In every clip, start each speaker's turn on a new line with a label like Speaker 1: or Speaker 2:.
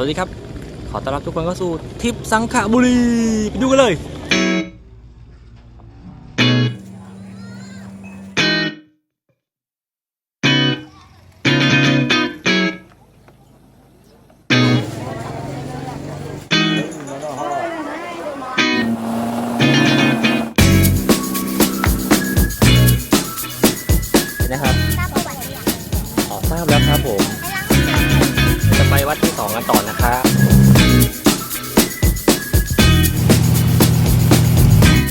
Speaker 1: วัสดีครับ ขอต้อนรับทุกคนเข้าสู่ทริปสังขบุรี ไปดูกันเลย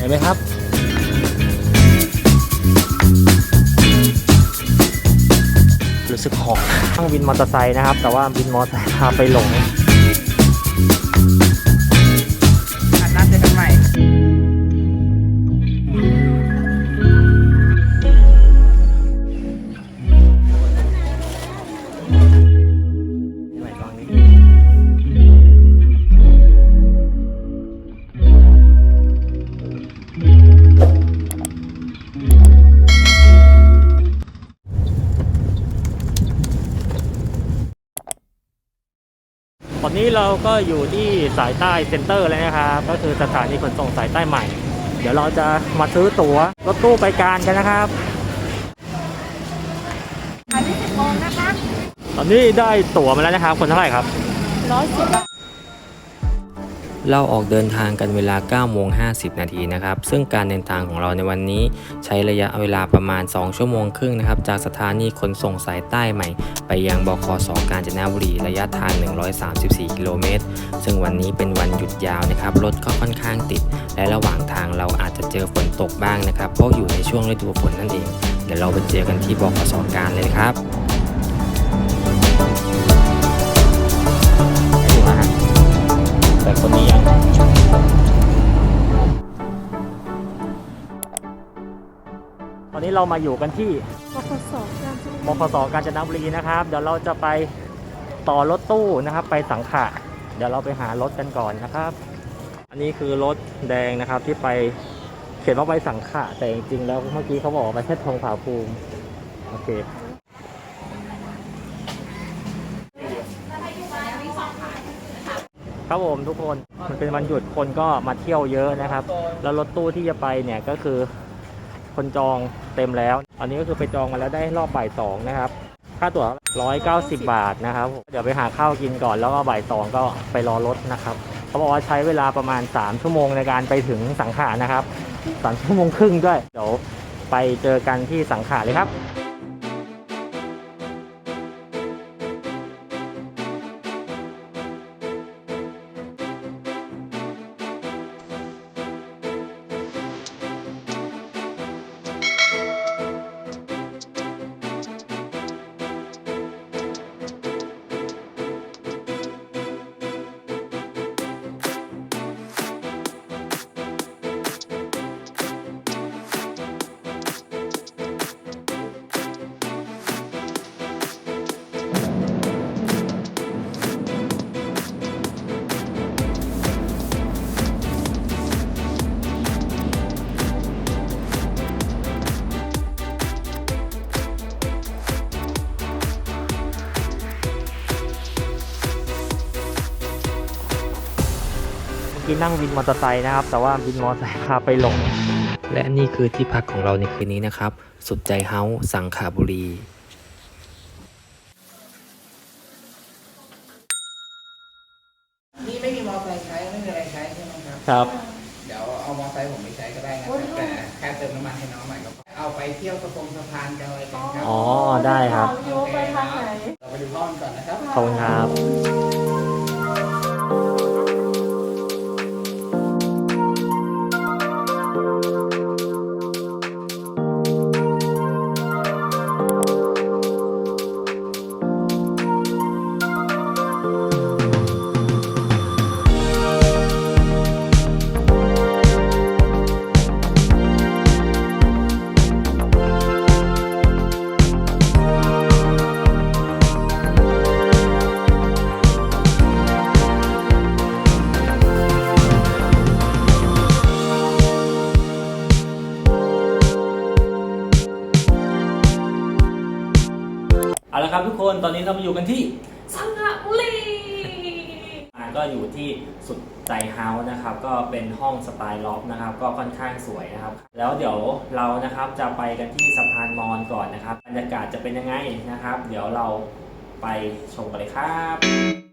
Speaker 1: ไหมครับรู้สึกหอบข้างวินมอเตอร์ไซค์นะครับ แต่ว่าวินมอเตอร์ไซค์พาไปหลง ตอนนี้เราก็อยู่ที่สายใต้เซ็นเตอร์แล้วนะครับ ก็คือสถานีขนส่งสายใต้ใหม่ เดี๋ยวเราจะมาซื้อตั๋วรถตู้ไปการกันนะครับ
Speaker 2: อันนี้สิบโมงนะคะ
Speaker 1: ตอนนี้ได้ตั๋วมาแล้วนะครับ คนเท่าไหร่ครับ
Speaker 2: ร้อยสิบบาท
Speaker 3: เราออกเดินทางกันเวลา9โมง50 นาทีนะครับ ซึ่งการเดินทางของเราในวันนี้ ใช้ระยะเวลาประมาณ 2 ชั่วโมงครึ่งนะครับ จากสถานีขนส่งสายใต้ใหม่ ไปยังบคสกาญจนบุรีระยะทาง 134 กิโลเมตร ซึ่งวันนี้เป็นวันหยุดยาวนะครับ รถก็ค่อนข้างติด และระหว่างทางเราอาจจะเจอฝนตกบ้างนะครับ เพราะอยู่ในช่วงฤดูฝนนั่นเอง เดี๋ยวเราไปเจอกันที่บคสการเลยครับ
Speaker 1: แต่คนนี้ยังตอนนี้เรามาอยู่กันที่
Speaker 2: ปคสการช
Speaker 1: บคสกาญจนบุรีนะครับ เดี๋ยวเราจะไปต่อรถตู้นะครับ ไปสังขะเดี๋ยวเราไปหารถกันก่อนนะครับ อันนี้คือรถแดงนะครับที่ไปเขียนว่าไปสังขะแต่จริงๆแล้วเมื่อกี้เขาบอกว่าไปแค่ทองผาภูมิโอเค ครับผมทุกคนมันเป็นวันหยุดคนก็มาเที่ยวเยอะนะครับ แล้วรถตู้ที่จะไปเนี่ยก็คือคนจองเต็มแล้ว อันนี้ก็คือไปจองมาแล้วได้รอบบ่ายสองนะครับค่าตั๋ว190 บาทนะครับ เดี๋ยวไปหาข้าวกินก่อนแล้วก็บ่ายสองก็ไปรอรถนะครับเขาบอกว่าใช้เวลาประมาณ 3 ชั่วโมงในการไปถึงสังขารนะครับ3ชั่วโมงครึ่งด้วยเดี๋ยวไปเจอกันที่สังขารเลยครับ นั่งวินมอเตอร์ไซค์นะครับ แต่ว่าวินมอเตอร์ไซค์พาไปหลง
Speaker 3: และนี่คือที่พักของเราในคืนนี้นะครับ สุดใจเฮาส์สังขบุรี
Speaker 4: นี่ไม่มีมอเตอร์ไซค์ใช้ไม่มีอะไรใช้ใช่ไหมครับ
Speaker 1: ครับ
Speaker 4: เดี๋ยวเอามอเตอร์ไซค์ผมไปใช้ก็ได้นะครับแต่แค่เติมน้ำมันให้น้องใหม่ก็พอเอาไปเที่ยวสะพงสะพานกันอะไรกันครับ
Speaker 1: อ๋อ ได้ครับ
Speaker 2: โยไปทางไหน
Speaker 4: เราไปดูห้องก่อนนะครับ
Speaker 1: ขอบคุณครับ อาละครับทุกคนตอนนี้เรามาอยู่กันที่
Speaker 2: สังขบุรี
Speaker 1: ก็อยู่ที่สุดใจเฮาส์นะครับ ก็เป็นห้องสไตล์ล็อบนะครับ ก็ค่อนข้างสวยนะครับ แล้วเดี๋ยวเรานะครับจะไปกันที่สะพานมอญก่อนนะครับบรรยากาศจะเป็นยังไงนะครับ เดี๋ยวเราไปชมกันเลยครับ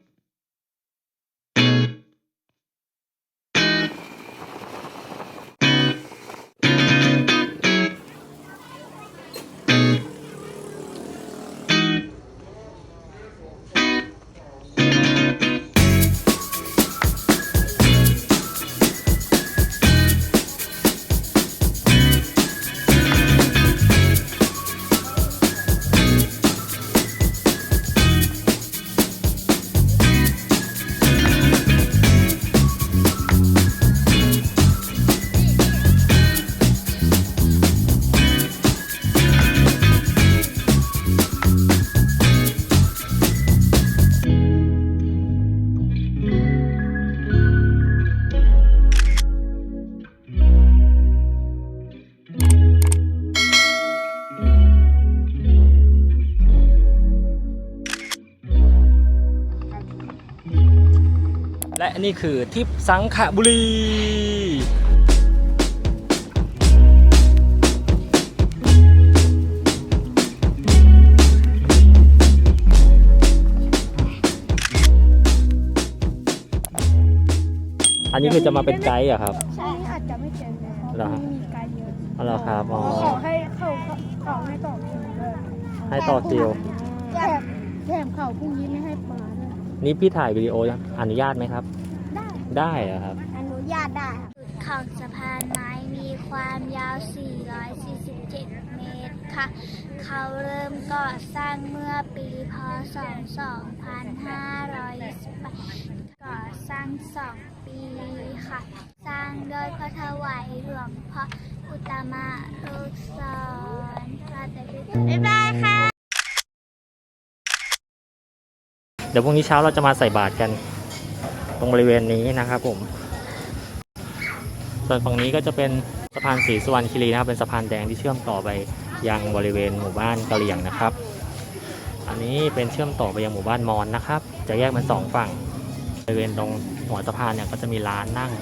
Speaker 1: และนี่คือทิปสังขบุรีอันนี้คือจะมาเป็นไกด์เหรอะครับ
Speaker 2: ใช่อาจจะไม่เจอแล้ว
Speaker 1: เหรอฮะ
Speaker 2: ไม่มีไกด์เยอะ
Speaker 1: อ๋อเหรอครับอ๋อ
Speaker 2: ขอให้เขาขอให้ต่อคิวด้วย
Speaker 1: ให้ต่อคิว
Speaker 2: แถมแถมเขาพรุ่งนี้ไม่ให้ปลาด้วย
Speaker 1: นี่พี่ถ่ายวิดีโออนุญาตไหมครับ
Speaker 2: ได้
Speaker 1: ได้เหรอะครับ
Speaker 2: อนุญาตได้ค่ะ
Speaker 5: จุดของสะพานไม้มีความยาว 447 เมตรค่ะ เขาเริ่มก่อสร้างเมื่อปีพศ 2528ก่อสร้าง 2 ปีค่ะ สร้างโดยพระถวายหลวงพ่ออุตตมะลูกศรพระแต่บ๊ายบายค่ะ
Speaker 1: เดี๋ยวพรุ่งนี้เช้าเราจะมาใส่บาตรกัน ตรงบริเวณนี้นะครับผม ส่วนฝั่งนี้ก็จะเป็นสะพานศรีสุวรรณคีรีนะครับเป็นสะพานแดงที่เชื่อมต่อไปยังบริเวณหมู่บ้านกะเหรี่ยงนะครับ อันนี้เป็นเชื่อมต่อไปยังหมู่บ้านมอญนะครับ จะแยกเป็นสองฝั่งบริเวณตรงหัวสะพานเนี่ยก็จะมีร้านนั่ง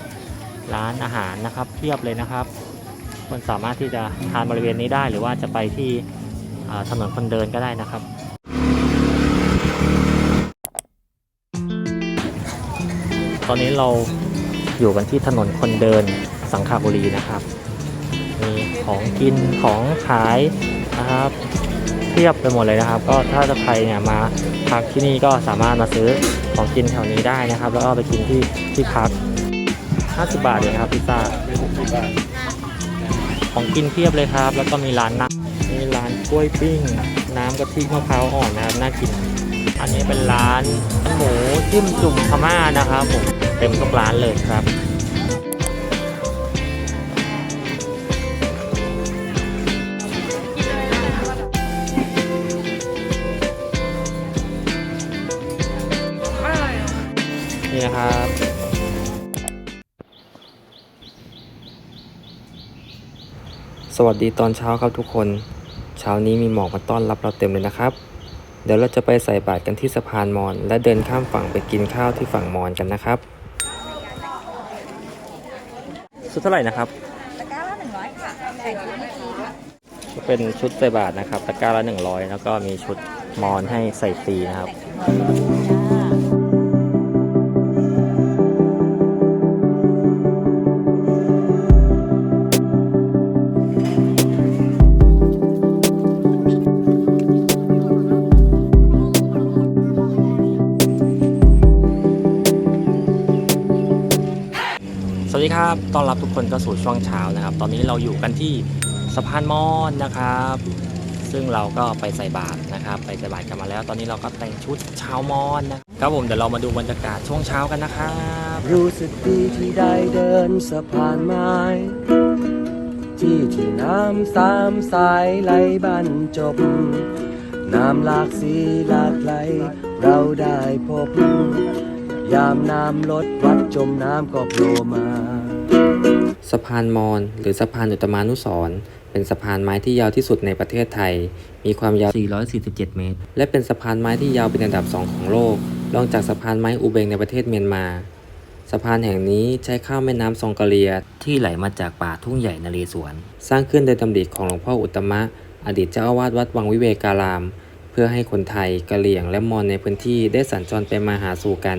Speaker 1: ร้านอาหารนะครับเพียบเลยนะครับคนสามารถที่จะทานบริเวณนี้ได้หรือว่าจะไปที่ถนนคนเดินก็ได้นะครับ ตอนนี้เราอยู่กันที่ถนนคนเดินสังขบุรีนะครับ มีของกินของขายนะครับเทียบไปหมดเลยนะครับ ก็ถ้าจะใครเนี่ยมาพักที่นี่ก็สามารถมาซื้อของกินแถวนี้ได้นะครับ แล้วก็ไปกินที่ที่พัก 50 บาทเองครับพิซซ่าของกินเพียบเลยครับ แล้วก็มีร้านนั่มีร้านกล้วยปิ้ง น้ำกะทิมะพร้าวอ่อนนะครับน่ากิน อันนี้เป็นร้านหมูจิ้มจุ่มพม่านะครับผมเต็มทุกร้านเลยครับ นี่นะครับ
Speaker 3: สวัสดีตอนเช้าครับทุกคน เช้านี้มีหมอกมาต้อนรับเราเต็มเลยนะครับ เดี๋ยวเราจะไปใส่บาตรกันที่สะพานมอญและเดินข้ามฝั่งไปกินข้าวที่ฝั่งมอญกันนะครับ
Speaker 1: ชุดเท่าไหร่นะครับ
Speaker 2: ตะกร้าละหนึ่งร้อยค่ะแต่งเมื่อกี้ค่ะ
Speaker 1: เป็นชุดใส่บาตรนะครับตะกร้าละหนึ่งร้อยแล้วก็มีชุดมอนให้ใส่ฟรีนะครับ ต้อนรับทุกคนเข้าสู่ช่วงเช้านะครับ ตอนนี้เราอยู่กันที่สะพานมอนนะครับ ซึ่งเราก็ไปใส่บาตรนะครับ ไปใส่บาตรกันมาแล้ว ตอนนี้เราก็แต่งชุดชาวมอนนะครับผมเดี๋ยวเรามาดูบรรยากาศช่วงเช้ากันนะครับ
Speaker 6: รู้สึกดีที่ได้เดินสะพานไม้ที่ที่น้ำสามสายไหลบรรจบ น้ำหลากสีหลากไหล เราได้พบ ยามน้ำลดวัดจมน้ำก็โผล่มาะ
Speaker 3: พานมอญหรือสะพานอุตมานุสรณ์เป็นสะพานไม้ที่ยาวที่สุดในประเทศไทย มีความยาว 447 เมตร และเป็นสะพานไม้ที่ยาวเป็นอันดับ 2 ของโลกลองจากสะพานไม้อูเบงในประเทศเมียนมา สะพานแห่งนี้ใช้ข้ามแม่น้ำซองกะเลียที่ไหลมาจากป่าทุ่งใหญ่นเรศวร สร้างขึ้นโดยตำริของหลวงพ่ออุตตมะ อดีตเจ้าอาวาสวัดวังวิเวการาม เพื่อให้คนไทยกะเหรี่ยงและมอญในพื้นที่ได้สัญจรไปมาหาสู่กัน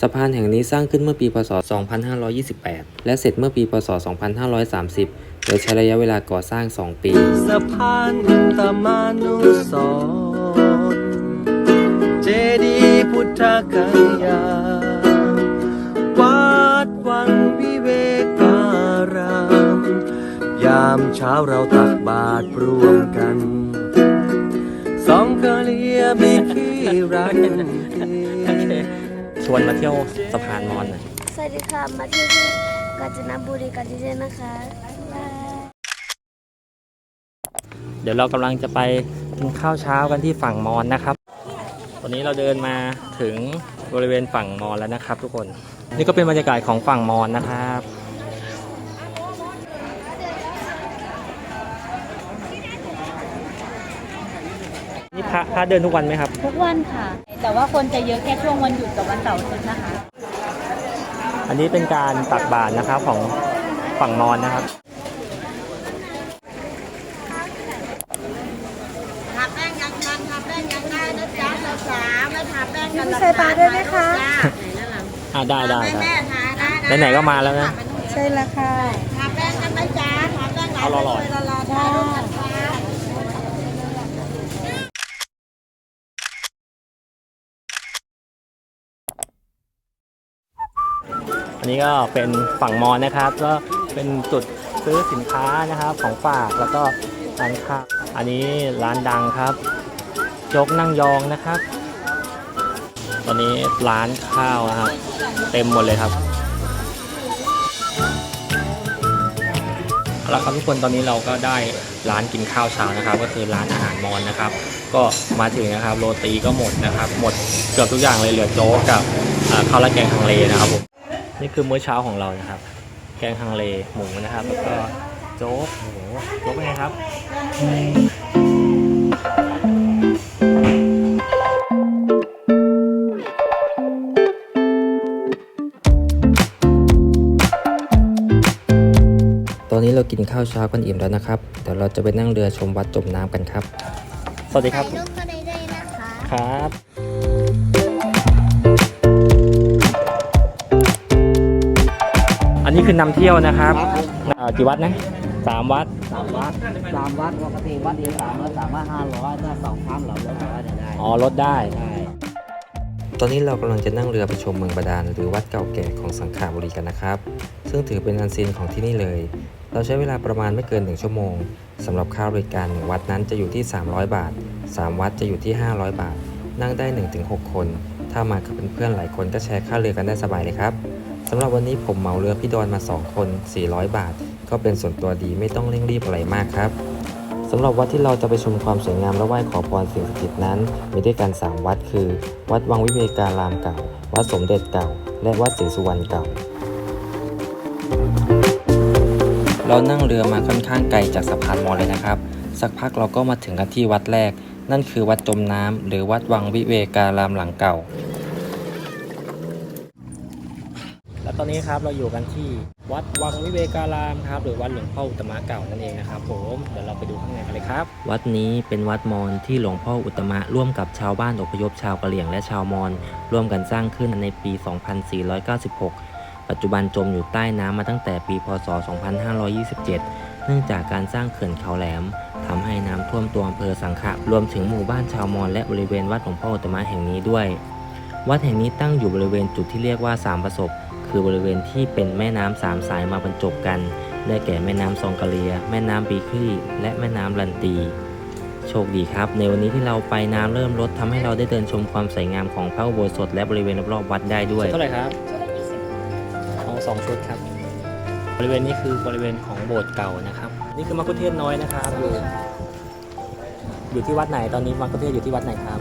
Speaker 3: สะพานแห่งนี้สร้างขึ้นเมื่อปีพศ 2528 และเสร็จเมื่อปีพศ 2530 โดยใช้ระยะเวลาก่อสร้าง 2 ปี
Speaker 6: สะพานอุตมานุสรเจดีพุทธกัญญาวัดวังวิเวการาม ยามเช้าเราตักบาตรร่วมกัน สองกะเลียมีขี้รันเก
Speaker 1: ชวนมาเที่ยวสะพานมอญหน่อย
Speaker 5: สวัสดีค่ะ มาเที่ยวที่กาญจนบุรีกันเยอะๆนะคะบ๊ายบาย
Speaker 1: เดี๋ยวเรากำลังจะไปกินข้าวเช้ากันที่ฝั่งมอญนะครับ ตอนนี้เราเดินมาถึงบริเวณฝั่งมอญแล้วนะครับ ทุกคน นี่ก็เป็นบรรยากาศของฝั่งมอญนะครับ นี่พระพระเดินทุกวันไหมครับ
Speaker 2: ทุกวันค่ะ แต่ว่าคนจะเยอะแค่ช่วงวันหยุดกับวันเสาร์อาทิตย์นะคะ
Speaker 1: อันนี้เป็นการตักบาตรนะครับของฝั่งมอญนะครับ
Speaker 2: ทาแป้งยังทันทาแป้งยังได้นะจ๊ะสาวๆไม่ทาแป้งกัน
Speaker 7: ใส่ปลาด้วยไหมคะ
Speaker 1: อ่าได้ได้
Speaker 2: แม่
Speaker 1: ได้
Speaker 2: ทาได้
Speaker 1: ไหนๆก็มาแล้วนะ
Speaker 7: ใช่แล้วค่ะ
Speaker 2: ทาแป้งกันไหมจ๊ะทาแป้งหลาย
Speaker 1: เอาหล่อๆ
Speaker 2: เลยหล่อๆได้ด้วยกัน
Speaker 1: อันนี้ก็เป็นฝั่งมอญนะครับ ก็เป็นจุดซื้อสินค้านะครับของฝากแล้วก็ร้านค้าอันนี้ร้านดังครับโจ๊กนั่งยองนะครับ ตอนนี้ร้านข้าวนะครับ เต็มหมดเลยครับเอาละครับทุกคนตอนนี้เราก็ได้ร้านกินข้าวเช้านะครับ ก็คือร้านอาหารมอญนะครับ ก็มาถึงนะครับ โรตีก็หมดนะครับ หมดเกือบทุกอย่างเลยเหลือโจ๊กกับข้าวราดแกงฮังเลนะครับผม นี่คือมื้อเช้าของเรานะครับ แกงฮังเลหมูนะครับ แล้วก็โจ๊กโอ้โหโจ๊กเป็นไงครับ
Speaker 3: ตอนนี้เรากินข้าวเช้ากันอิ่มแล้วนะครับ เดี๋ยวเราจะไปนั่งเรือชมวัดจมน้ำกันครับ
Speaker 1: สวัสดีครับ
Speaker 5: ถ่ายรูปก็ได้ได้นะคะ
Speaker 1: ครับ นนี้คือนำเที่ยวนะครับอ่ากี่วัดนะสามวัด
Speaker 4: สามวัดสามวัดปกติวัดเดียวสามร้อยสามร้อยห้าร้อยถ้าสองครั้งเราลดร้อยเนี่ยได้
Speaker 1: อ๋อลดได้
Speaker 4: ได้
Speaker 3: ตอนนี้เรากำลังจะนั่งเรือไปชมเมืองบาดาลหรือวัดเก่าแก่ของสังขบุรีกันนะครับ ซึ่งถือเป็นอันซีนของที่นี่เลย เราใช้เวลาประมาณไม่เกิน 1 ชั่วโมงสำหรับค่าบริการหนึ่งวัดนั้นจะอยู่ที่ 300 บาท 3 วัดจะอยู่ที่ 500 บาท นั่งได้ 1-6 คน ถ้ามากับเพื่อนๆหลายคนก็แชร์ค่าเรือกันได้สบายเลยครับ สำหรับวันนี้ผมเหมาเรือพี่ดอนมา 2 คน 400 บาท ก็เป็นส่วนตัวดีไม่ต้องเร่งรีบอะไรมากครับสำหรับวัดที่เราจะไปชมความสวยงามและไหว้ขอพรสิ่งศักดิ์สิทธิ์นั้น มีด้วยกัน 3 วัดคือ วัดวังวิเวการามเก่า วัดสมเด็จเก่า และวัดศรีสุวรรณเก่า เรานั่งเรือมาค่อนข้างไกลจากสะพานมอเลยนะครับ สักพักเราก็มาถึงกันที่วัดแรก นั่นคือวัดจมน้ำหรือวัดวังวิเวการามหลังเก่า
Speaker 1: แล้ว ตอนนี้ครับเราอยู่กันที่วัดวังวิเวการามครับหรือวัดหลวงพ่ออุตมะเก่านั่นเองนะครับผมเดี๋ยวเราไปดูข้างในกันเลยครับ
Speaker 3: วัดนี้เป็นวัดมอญที่หลวงพ่ออุตมะร่วมกับชาวบ้านอพยพชาวกะเหรี่ยงและชาวมอญร่วมกันสร้างขึ้นในปี 2496 ปัจจุบันจมอยู่ใต้น้ำมาตั้งแต่ปีพศ 2527 เนื่องจากการสร้างเขื่อนเขาแหลมทำให้น้ำท่วมตัวอำเภอสังขะรวมถึงหมู่บ้านชาวมอญและบริเวณวัดหลวงพ่ออุตตมะแห่งนี้ด้วย วัดแห่งนี้ตั้งอยู่บริเวณจุดที่เรียกว่าสามประสบ คือบริเวณที่เป็นแม่น้ำสามสายมาบรรจบกัน ได้แก่แม่น้ำซองกะเลีย แม่น้ำบีคลี่และแม่น้ำลันตี โชคดีครับ ในวันนี้ที่เราไปน้ำเริ่มลดทำให้เราได้เดินชมความสวยงามของพระอุโบสถและบริเวณรอบๆวัดได้ด้วย
Speaker 1: เท่าไหร่ครับเอาสองชุดครับ บริเวณนี้คือบริเวณของโบสถ์เก่านะครับ นี่คือมักคุเทศน้อยนะครับอยู่อยู่ที่วัดไหนตอนนี้มักคุเทศอยู่ที่วัดไหนครับ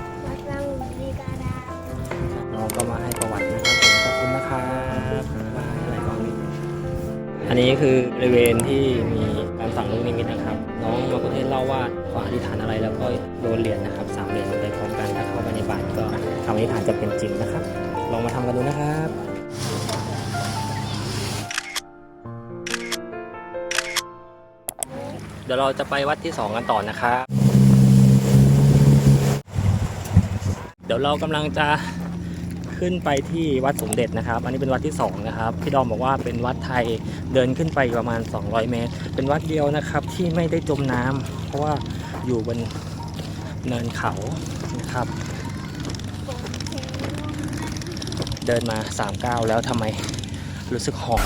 Speaker 1: อันนี้คือบริเวณที่มีการสั่งลูกนิมิตนะครับ น้องมาคุเทศเล่าว่าขออธิษฐานอะไรแล้วก็โดนเหรียญนะครับสามเหรียญไปพร้อมกันถ้าเข้าไปในบานก็คำอธิษฐานจะเป็นจริงนะครับ ลองมาทำกันดูนะครับเดี๋ยวเราจะไปวัดที่ 2 กันต่อนะครับ เดี๋ยวเรากำลังจะ ขึ้นไปที่วัดสมเด็จนะครับ อันนี้เป็นวัดที่2นะครับพี่ดอมบอกว่าเป็นวัดไทยเดินขึ้นไปประมาณ 200 เมตร เป็นวัดเดียวนะครับที่ไม่ได้จมน้ำเพราะว่าอยู่บนเนินเขานะครับ เดินมา3ก้าวแล้วทำไมรู้สึกหอบ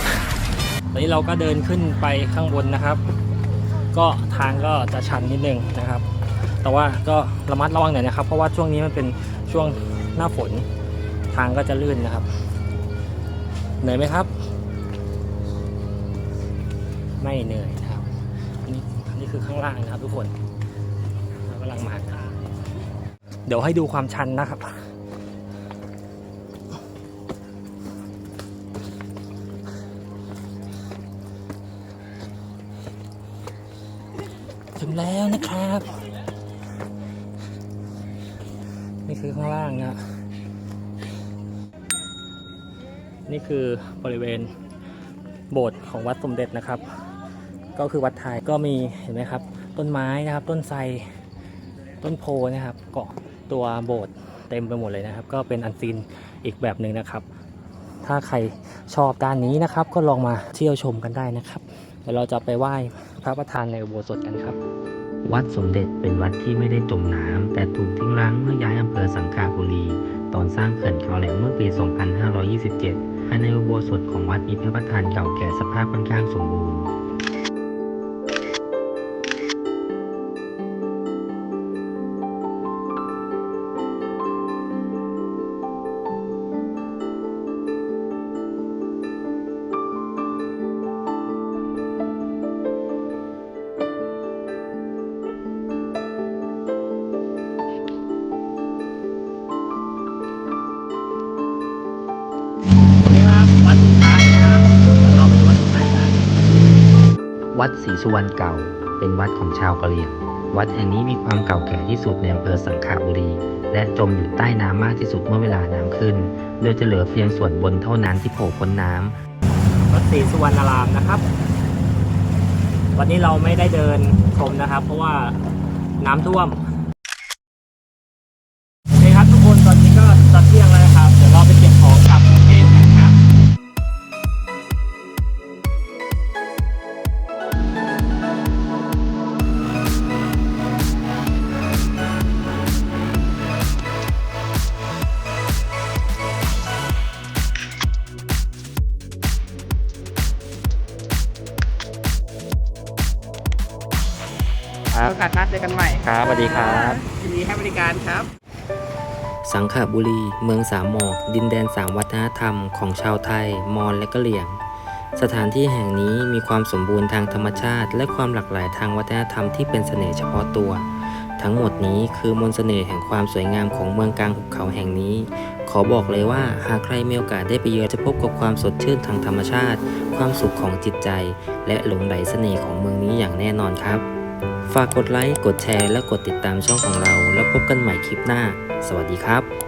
Speaker 1: ตอนนี้เราก็เดินขึ้นไปข้างบนนะครับ ก็ทางก็จะชันนิดนึงนะครับ แต่ว่าก็ระมัดระวังหน่อยนะครับ เพราะว่าช่วงนี้มันเป็นช่วงหน้าฝน ทางก็จะลื่นนะครับเหนื่อยไหมครับ ไม่เหนื่อยนะครับอันนี้อันนี้คือข้างล่างนะครับ ทุกคนเรากำลังมาหาเดี๋ยวให้ดูความชันนะครับถึงแล้วนะครับ นี่คือข้างล่างนะ นี่คือบริเวณโบสถ์ของวัดสมเด็จนะครับ ก็คือวัดไทยก็มีเห็นไหมครับ ต้นไม้นะครับ ต้นไทรต้นโพนะครับเกาะตัวโบสถ์เต็มไปหมดเลยนะครับ ก็เป็นอันซีนอีกแบบหนึ่งนะครับ ถ้าใครชอบด้านนี้นะครับ ก็ลองมาเที่ยวชมกันได้นะครับเดี๋ยวเราจะไปไหว้พระประธานในอุโบสถกันครับ
Speaker 3: วัดสมเด็จเป็นวัดที่ไม่ได้จมน้ำแต่ถูกทิ้งร้างเมื่อย้ายอำเภอสังขาบุรี ตอนสร้างเขื่อนเขาแหลมเมื่อปี 2527 ภายในอุโบสถของวัดมีพระประธานเก่าแก่สภาพค่อนข้างสมบูรณ์ วัดศรีสุวรรณเก่า เป็นวัดของชาวกะเหรี่ยง วัดแห่งนี้มีความเก่าแก่ที่สุดในอำเภอสังขบุรี และจมอยู่ใต้น้ำมากที่สุดเมื่อเวลาน้ำขึ้น โดยจะเหลือเพียงส่วนบนเท่านั้นที่โผล่พ้นน้ำ
Speaker 1: วัดศรีสุวรรณารามนะครับ วันนี้เราไม่ได้เดินชมนะครับ เพราะว่าน้ำท่ว
Speaker 4: ม
Speaker 1: ครับสวัสดีครับ
Speaker 4: ยินดีให้บริการครับ
Speaker 3: สังขบุรี เมืองสามหมอก ดินแดนสามวัฒนธรรมของชาวไทย มอญและกะเหรี่ยง สถานที่แห่งนี้มีความสมบูรณ์ทางธรรมชาติ และความหลากหลายทางวัฒนธรรมที่เป็นเสน่ห์เฉพาะตัว ทั้งหมดนี้คือมนต์เสน่ห์แห่งความสวยงามของเมืองกลางหุบเขาแห่งนี้ ขอบอกเลยว่าหากใครมีโอกาสได้ไปเยือนจะพบกับความสดชื่นทางธรรมชาติ ความสุขของจิตใจ และหลงไหลเสน่ห์ของเมืองนี้อย่างแน่นอนครับ ฝากกดไลค์ กดแชร์ และกดติดตามช่องของเรา แล้วพบกันใหม่คลิปหน้า สวัสดีครับ